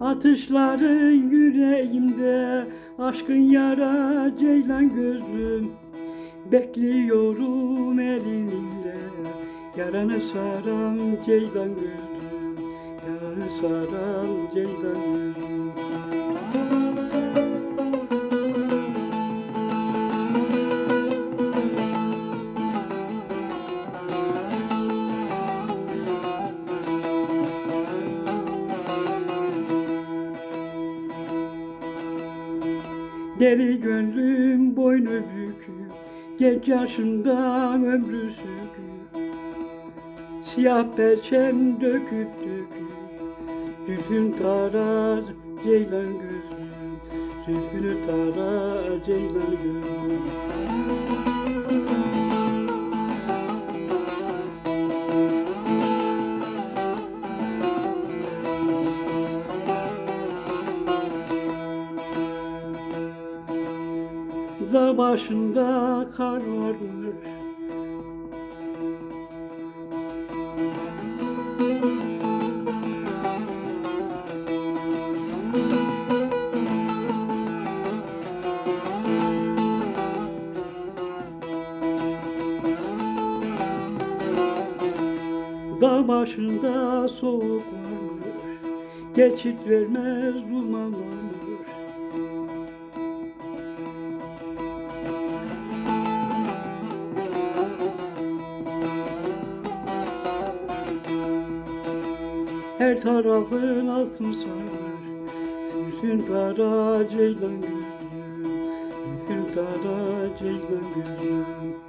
Atışların yüreğimde Aşkın yara ceylan gözlüm Bekliyorum elinle Yaranı saran ceylan gözlüm Yaranı saran ceylan gözlüm Deli gönlüm boynu bükük Genç yaşında ömrü sükük Siyah perçem döküp döküp Zülfün tarar ceylan gözlüm Zülfünü tarar ceylan gözlüm Dağ başında kar varmış Dağ başında soğuk varmış. Geçit vermez duman varmış Her tarafın altın sarmış Zülfün tara ceylan gözlüm Zülfün tara ceylan gözlüm